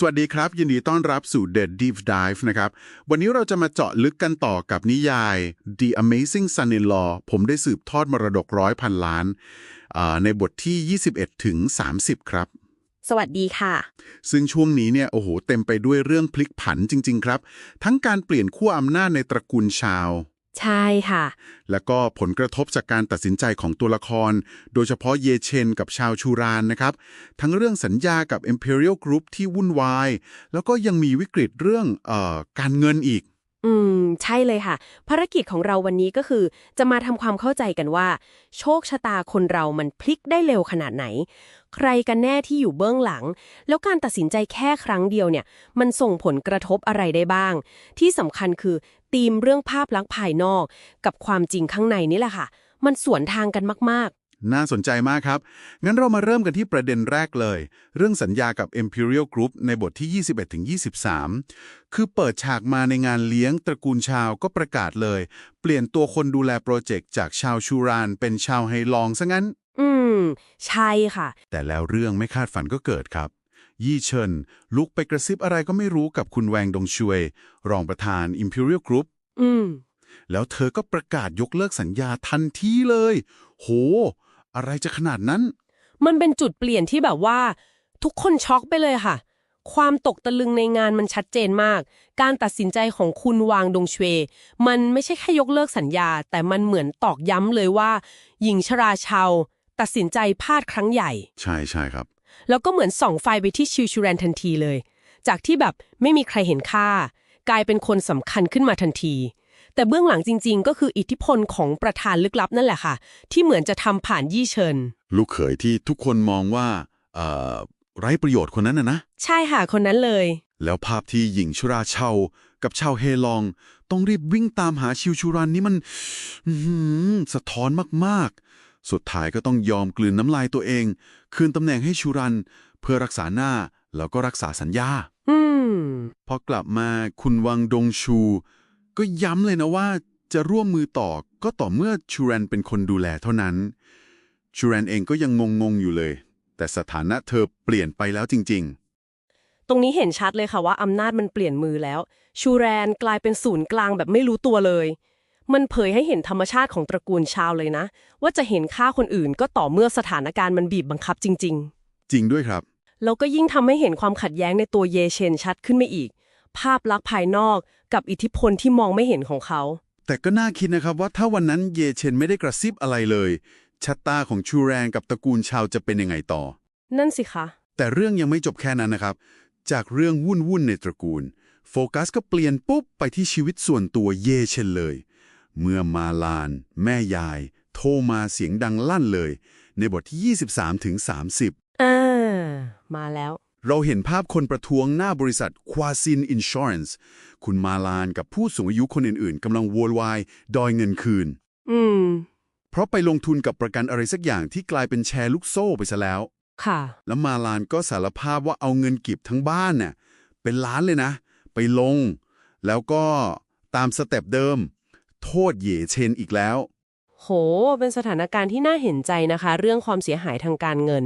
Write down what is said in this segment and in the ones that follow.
สวัสดีครับ ยินดีต้อนรับสู่ The Deep Dive นะครับ วันนี้เราจะมาเจาะลึกกันต่อกับนิยาย The Amazing Son-in-Law ผมได้สืบทอดมรดกร้อยพันล้านอ่าในบทที่ 21 ถึง 30 ครับ สวัสดีค่ะ ซึ่งช่วงนี้เนี่ยโอ้โห เต็มไปด้วยเรื่องพลิกผันจริง ๆ ครับ ทั้งการเปลี่ยนขั้วอำนาจในตระกูลชาว ใช่ค่ะ แล้วก็ผลกระทบจากการตัดสินใจของตัวละคร โดยเฉพาะเยเชนกับชาวชูรานนะครับ ทั้งเรื่องสัญญากับ Imperial Group ที่วุ่นวาย แล้วก็ยังมีวิกฤตเรื่องออการเงินอีก อืม ใช่เลยค่ะ ภารกิจของเราวันนี้ก็คือ จะมาทำความเข้าใจกันว่า โชคชะตาคนเรามันพลิกได้เร็วขนาดไหน ใครกันแน่ที่อยู่เบื้องหลัง แล้วการตัดสินใจแค่ครั้งเดียวเนี่ย มันส่งผลกระทบอะไรได้บ้าง ที่สำคัญคือธีมเรื่องภาพลักษณ์ภายนอก กับความจริงข้างในนี่แหละค่ะ มันสวนทางกันมาก น่าสนใจมากครับ งั้นเรามาเริ่มกันที่ประเด็นแรกเลย เรื่องสัญญากับ Imperial Group ในบทที่ 21ถึง23คือเปิดฉากมาในงานเลี้ยงตระกูลชาวก็ประกาศเลย เปลี่ยนตัวคนดูแลโปรเจกต์จากชาวชูราน เป็นชาวไฮลองซะงั้นๆอืม ใช่ค่ะ แต่แล้วเรื่องไม่คาดฝันก็เกิดครับ ยี่เชินลุกไปกระซิบอะไรก็ไม่รู้กับคุณแวงดงชวย รองประธาน Imperial Group อืมแล้วเธอก็ประกาศยกเลิกสัญญาทันทีเลย โห อะไรจะขนาดนั้น มันเป็นจุดเปลี่ยนที่แบบว่า ทุกคนช็อกไปเลยค่ะ ความตกตะลึงในงานมันชัดเจนมาก การตัดสินใจของคุณวางดงเชวมันไม่ใช่แค่ยกเลิกสัญญา แต่มันเหมือนตอกย้ำเลยว่า หญิงชราชาว ตัดสินใจพลาดครั้งใหญ่ ใช่ใช่ครับ แล้วก็เหมือนส่องไฟไปที่ชิวชูแรนทันทีเลย จากที่แบบไม่มีใครเห็นค่ากลายเป็นคนสำคัญขึ้นมาทันที แต่เบื้องหลังจริง ๆ ก็คืออิทธิพลของประธานลึกลับนั่นแหละค่ะ ที่เหมือนจะทำผ่านยี่เชิญ ลูกเขยที่ทุกคนมองว่าเอ่อไร้ประโยชน์คนนั้นนะนะ ใช่ค่ะคนนั้นเลย แล้วภาพที่หญิงชุราเชากับชาวเฮลอง ต้องรีบวิ่งตามหาชิวชูรันนี่มันอื้อหือสะท้อนมากๆ สุดท้ายก็ต้องยอมกลืนน้ำลายตัวเอง คืนตำแหน่งให้ชูรัน เพื่อรักษาหน้าแล้วก็รักษาสัญญา อืม พอกลับมาคุณวังดงชู ก็ย้ำเลยนะว่าจะร่วมมือต่อก็ต่อเมื่อชูรันเป็นคนดูแลเท่านั้น ชูรันเองก็ยังงงๆอยู่เลย แต่สถานะเธอเปลี่ยนไปแล้วจริง ๆตรงนี้เห็นชัดเลยค่ะว่าอำนาจมันเปลี่ยนมือแล้ว ชูแรนกลายเป็นศูนย์กลางแบบไม่รู้ตัวเลย มันเผยให้เห็นธรรมชาติของตระกูลชาวเลยนะ ว่าจะเห็นค่าคนอื่นก็ต่อเมื่อสถานการณ์มันบีบบังคับจริงจริงด้วยครับๆแล้วก็ยิ่งทำให้เห็นความขัดแย้งในตัวเยเชนชัดขึ้นมาอีก ภาพลักษณ์ภายนอก กับอิทธิพลที่มองไม่เห็นของเขา แต่ก็น่าคิดนะครับว่าถ้าวันนั้นเยเชนไม่ได้กระซิบอะไรเลยชะตาของชูแรงกับตระกูลชาวจะเป็นยังไงต่อ นั่นสิคะ แต่เรื่องยังไม่จบแค่นั้นนะครับ จากเรื่องวุ่นวุ่นๆในตระกูล โฟกัสก็เปลี่ยนปุ๊บไปที่ชีวิตส่วนตัวเยเชนเลย เมื่อมาลาน แม่ยาย โทรมาเสียงดังลั่นเลย ในบทที่ 23ถึง30อ่ามาแล้ว เราเห็นภาพคนประท้วงหน้าบริษัทควาซินอินช r ร n น e คุณมาลานกับผู้สูงอายุคนอื่นๆกำลังโวยวายดอยเงินคืน อืม เพราะไปลงทุนกับประกันอะไรสักอย่างที่กลายเป็นแชร์ลูกโซ่ไปซะแล้ว ค่ะ แล้วมาลานก็สารภาพว่าเอาเงินกิบทั้งบ้านเนี่ยเป็นล้านเลยนะ ไปลง แล้วก็ตามสเต็ปเดิม โทษเหย่เชนอีกแล้ว โห เป็นสถานการณ์ที่น่าเห็นใจนะคะ เรื่องความเสียหายทางการเงิน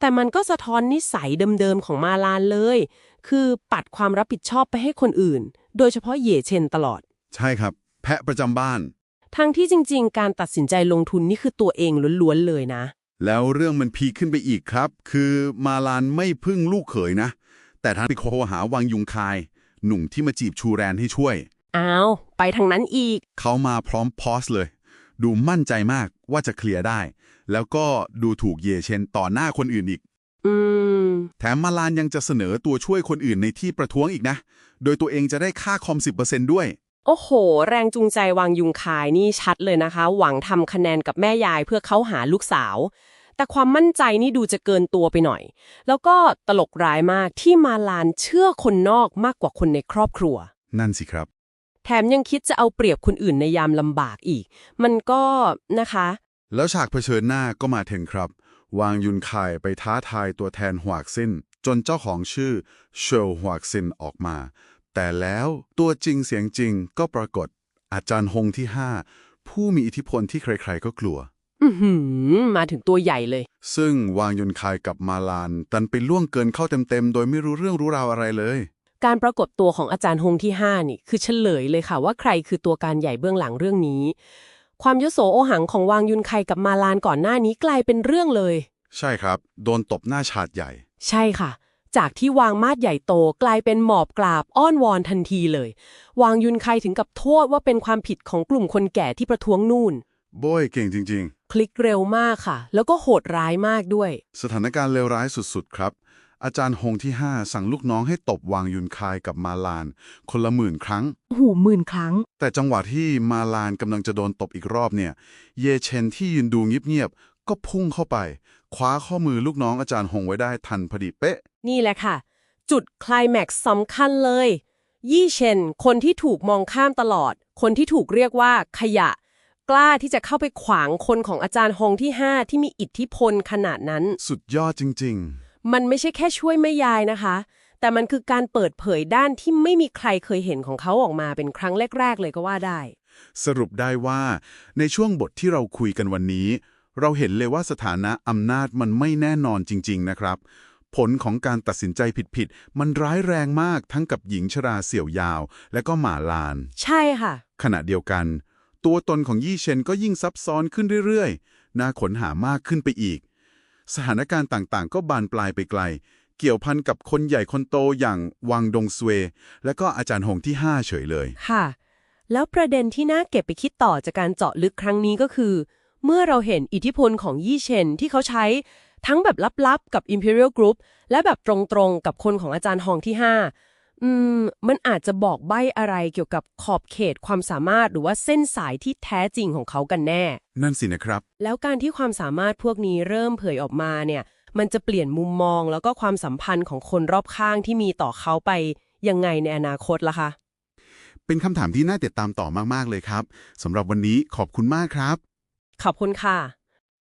แต่มันก็สะท้อนนิสัยเดิมๆของมาลานเลย คือปัดความรับผิดชอบไปให้คนอื่น โดยเฉพาะเหย่เชนตลอด ใช่ครับ แพะประจำบ้าน ทั้งที่จริง ๆ การตัดสินใจลงทุนนี่คือตัวเองล้วนๆเลยนะ แล้วเรื่องมันพีคขึ้นไปอีกครับ คือมาลานไม่พึ่งลูกเขยนะ แต่ท่านไปโทรหาวังยุงคาย หนุ่มที่มาจีบชูแรนให้ช่วย อ้าว ไปทางนั้นอีก เขามาพร้อมพอสเลย ดูมั่นใจมากว่าจะเคลียร์ได้ แล้วก็ดูถูกเยเชนต่อหน้าคนอื่นอีก อืม แถมมาลานยังจะเสนอตัวช่วยคนอื่นในที่ประท้วงอีกนะ โดยตัวเองจะได้ค่าคอม 10%ด้วย โอ้โห แรงจูงใจวางยุงคายนี่ชัดเลยนะคะ หวังทำคะแนนกับแม่ยายเพื่อเขาหาลูกสาว แต่ความมั่นใจนี่ดูจะเกินตัวไปหน่อย แล้วก็ตลกร้ายมากที่มาลานเชื่อคนนอกมากกว่าคนในครอบครัว นั่นสิครับ แถมยังคิดจะเอาเปรียบคนอื่นในยามลำบากอีก มันก็นะคะ แล้วฉากเผชิญหน้าก็มาถึงครับ วางยุนคายไปท้าทายตัวแทนหวากซินจนเจ้าของชื่อเชลหวากซินออกมา แต่แล้วตัวจริงเสียงจริงก็ปรากฏ อาจารย์ฮงที่5ผู้มีอิทธิพลที่ใครๆก็กลัว อือือหือมาถึงตัวใหญ่เลย ซึ่งวางยุนคายกับมาลานดันไปล่วงเกินเข้าเต็มๆ โดยไม่รู้เรื่องรู้ราวอะไรเลย การปรากฏตัวของอาจารย์ฮงที่ 5 นี่ คือเฉลยเลยค่ะว่าใครคือตัวการใหญ่เบื้องหลังเรื่องนี้ ความยโสโอหังของวางยุนไคกับมาลานก่อนหน้านี้กลายเป็นเรื่องเลย ใช่ครับ โดนตบหน้าฉาดใหญ่ ใช่ค่ะ จากที่วางมาดใหญ่โตกลายเป็นหมอบกราบอ้อนวอนทันทีเลย วางยุนไคถึงกับโทษว่าเป็นความผิดของกลุ่มคนแก่ที่ประท้วงนู่นโบยเก่งจริงคลิกเร็วมากค่ะ แล้วก็โหดร้ายมากด้วยๆสถานการณ์เลวร้ายสุดๆ ครับ อาจารย์ฮงที่ 5 สั่งลูกน้องให้ตบวางยุนคายกับมาลาน คนละหมื่นครั้งหูหมื่นครั้ง แต่จังหวะที่มาลานกำลังจะโดนตบอีกรอบเนี่ย เยเชนที่ยืนดูเงียบๆก็พุ่งเข้าไป คว้าข้อมือลูกน้องอาจารย์ฮงไว้ได้ทันพอดีเป๊ะ นี่แหละค่ะ จุดไคลแม็กซ์สำคัญเลย ยี่เชน คนที่ถูกมองข้ามตลอด คนที่ถูกเรียกว่าขยะ กล้าที่จะเข้าไปขวางคนของอาจารย์ฮงที่ 5 ที่มีอิทธิพลขนาดนั้น สุดยอดจริง มันไม่ใช่แค่ช่วยไม่ยายนะคะ แต่มันคือการเปิดเผยด้านที่ไม่มีใครเคยเห็นของเขาออกมาเป็นครั้งแรก ๆ เลยก็ว่าได้ๆสรุปได้ว่า ในช่วงบทที่เราคุยกันวันนี้ เราเห็นเลยว่าสถานะอำนาจมันไม่แน่นอนจริง ๆ นะครับ ผลของการตัดสินใจผิดๆมันร้ายแรงมากทั้งกับหญิงชราเสี่ยวยาว และก็หมาลาน ใช่ค่ะ ขณะเดียวกัน ตัวตนของยี่เชนก็ยิ่งซับซ้อนขึ้นเรื่อยๆน่าขนหามากขึ้นไปอีก สถานการณ์ต่างๆ ก็บานปลายไปไกล เกี่ยวพันกับคนใหญ่คนโตอย่างวังดงซเว และก็อาจารย์หงที่ 5 เฉยเลย ค่ะ แล้วประเด็นที่น่าเก็บไปคิดต่อจากการเจาะลึกครั้งนี้ก็คือ เมื่อเราเห็นอิทธิพลของยี่เชนที่เขาใช้ทั้งแบบลับๆ กับ Imperial Group และแบบตรงๆ กับคนของอาจารย์ฮองที่ 5 อืม มันอาจจะบอกใบ้อะไรเกี่ยวกับขอบเขตความสามารถหรือว่าเส้นสายที่แท้จริงของเขากันแน่ นั่นสินะครับ แล้วการที่ความสามารถพวกนี้เริ่มเผยออกมาเนี่ย มันจะเปลี่ยนมุมมองแล้วก็ความสัมพันธ์ของคนรอบข้างที่มีต่อเขาไปยังไงในอนาคตล่ะคะ เป็นคำถามที่น่าติดตามต่อมากๆเลยครับสำหรับวันนี้ขอบคุณมากครับ ขอบคุณค่ะ